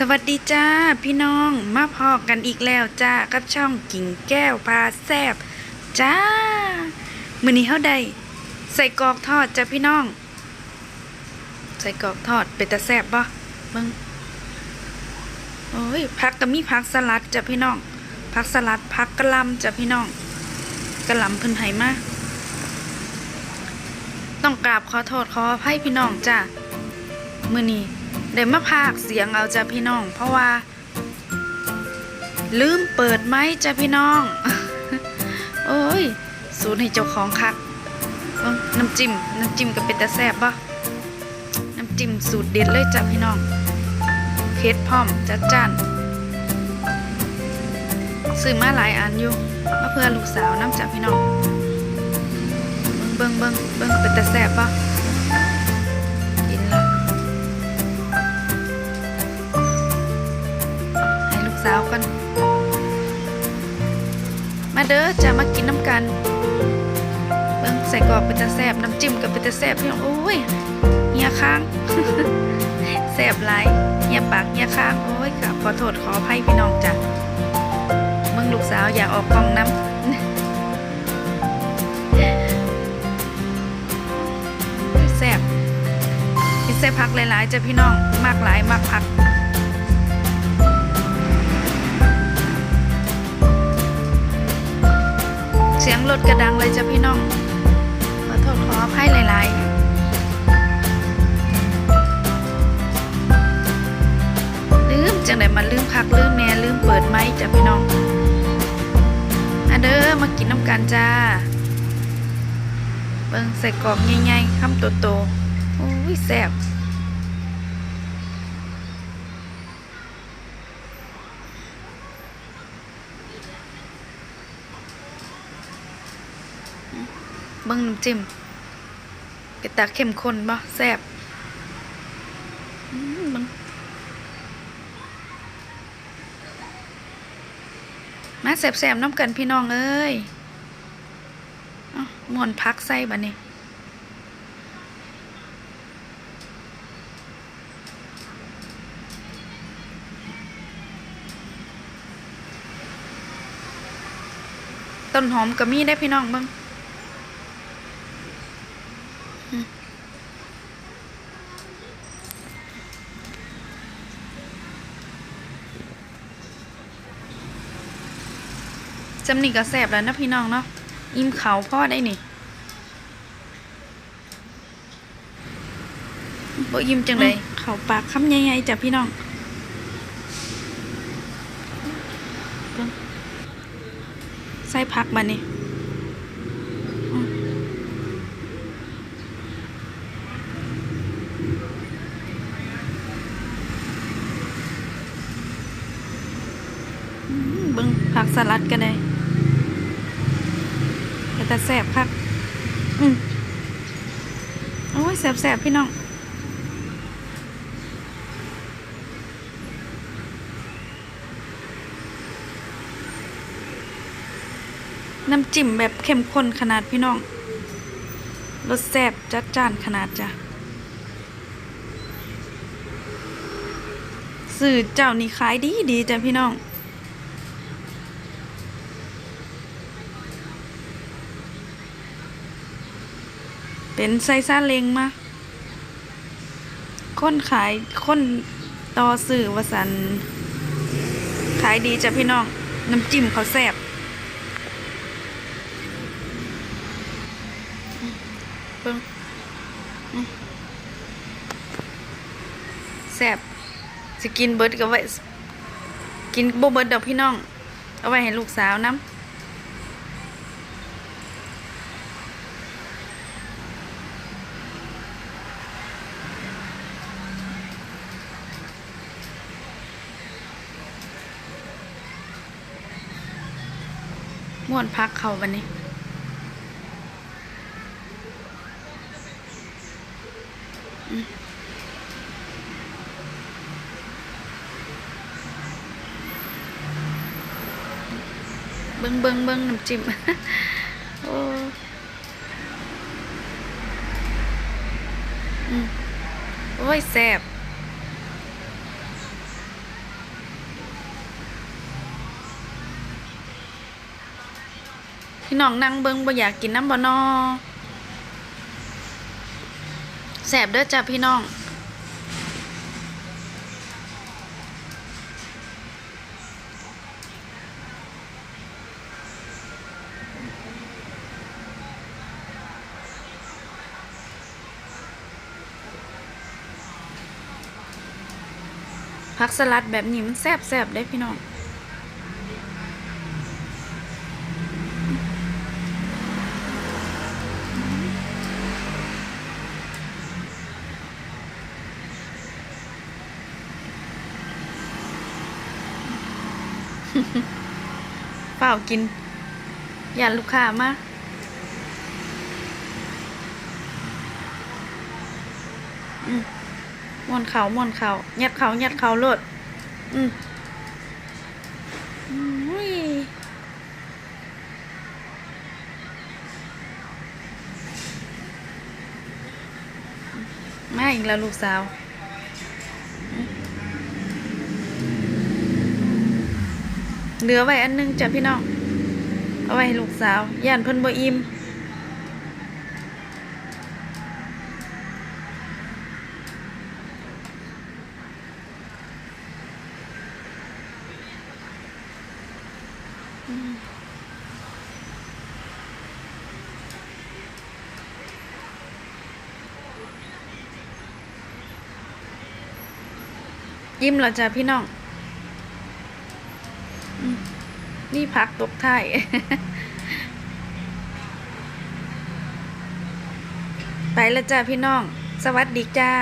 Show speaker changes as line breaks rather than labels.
สวัสดีจ้าพี่น้องมาพอกันอีกแล้วจ้ากับช่องกิ่งแก้วพาแซบจ้ามือนี้เฮาได้ใส่กรอกทอดจ้าพี่น้อง ใส่กรอกทอดเป็นตาแซบบ่เบิ่งโอ้ยผักก็มีผักสลัดจ้าพี่น้องผักสลัดผักกะลำจ้าพี่น้องกะลำเพิ่นให้มาต้องกราบขอโทษขออภัยพี่น้องจ้ามือนี้ ได้มาพากเสียงเอาจ้ะพี่น้อง เพราะว่า ลืมเปิดไหมจ้ะพี่น้อง โอ้ย สูตรให้เจ้าของคักเบิ่งน้ำจิ้มน้ำจิ้มก็เป็นตาแซ่บบ่น้ำจิ้มสูตรเด็ดเลยจ้ะพี่น้องเผ็ดพร้อมจัดจ้านซื้อมาหลายอันอยู่มาเพื่อลูกสาวน้ำจ้ะพี่น้องเบิ่งเบิ่งเบิ่งเบิ่งเป็นตาแซ่บบ่กิาวกัน มาเด้อจะมากินน้ำกันเบิ่งใส่กรอกเป็นตาแซบน้ำจิ้มกับเป็นตาแซบพี่น้องโอ้ยเฮียค้างแซบหลายเฮียปากเฮียค้างโอ้ยค่ะขอโทษขออภัยพี่น้องจ้ะเบิ่งลูกสาวอยากออกกล้องน้ำแซบกินแซบพักหลายๆจ้ะพี่น้องมากหลายมากพัก สียงรถกระดังเลยจ้ะพี่น้อง ขอโทษขออภัยหลายๆลืมจังไดมาลืมคักลืมแม่ลืมเปิดไม้จ้ะพี่น้องอะเด้อมากินน้ำกันจ้า เบิ่งใส่กรอกใหญ่ๆคำโตๆโอ้ยแซ่บ เบิ่งน้ำจิ้มกระตาเข้มข้นบ่แซ่บอืมเบิ่งมาแซ่บๆน้ำกันพี่น้องเอ้ยเอ้าม่วนพักใส่บัดนี้ต้นหอมก็มีได้พี่น้องเบ้าง จำนี่ก็แสบแล้วนะพี่น้องเนาะอิ่มเขาพ่อได้นี่บ่อิ่มจังเลยเขาปากคำใหญ่ๆจ้ะพี่น้องใส่ผักมานี่เบิ่งผักสลัดกันได้แต่ แต่แสบคักอืมโอ้ยแสบแสบพี่น้องน้ำจิ้มแบบเข้มข้นขนาดพี่น้อง รสแซ่บจัดจ้านขนาดจ้ะสื่อเจ้านี่ขายดีดีจ้ะพี่น้อง เป็นไซซ่าเลงมาค้นขายค้นต่อสื่อวสัน ขายดีจ้ะพี่น้อง น้ำจิ้มเขาแซ่บเบิ่งแซ่บสิกินเบิร์ดก็ไว้ กินบ่เบิร์ดดอกพี่น้อง เอาไว้ให้ลูกสาวน้ำ ม่วนพักเขาวันนี้เบิ้งเบิ้งเบิ้งน้ำจิ้มโอ้โอ้ยแซ่บ พี่น้องนั่งเบิ่งบ่อยากกินน้ำบ่นอแสบเด้อจ้ะพี่น้องผักสลัดแบบนี้มันแซ่บแซ่บได้พี่น้อง เปล่ากินอย่าลูกค้ามาอืมวนเขามวนเขายัดเขายัดเขาโลด อืมอุ้ยมาอีกแล้วลูกสาว เหลือไว้อันหนึงจ้ะพี่น้อง เอาไว้ลูกสาวย่านเพิ่นบ่อิ่มยิ้มแล้วจ้ะพี่น้อง นี่พักตกท้ายไปแล้วจ้าพี่น้อง สวัสดีจ้า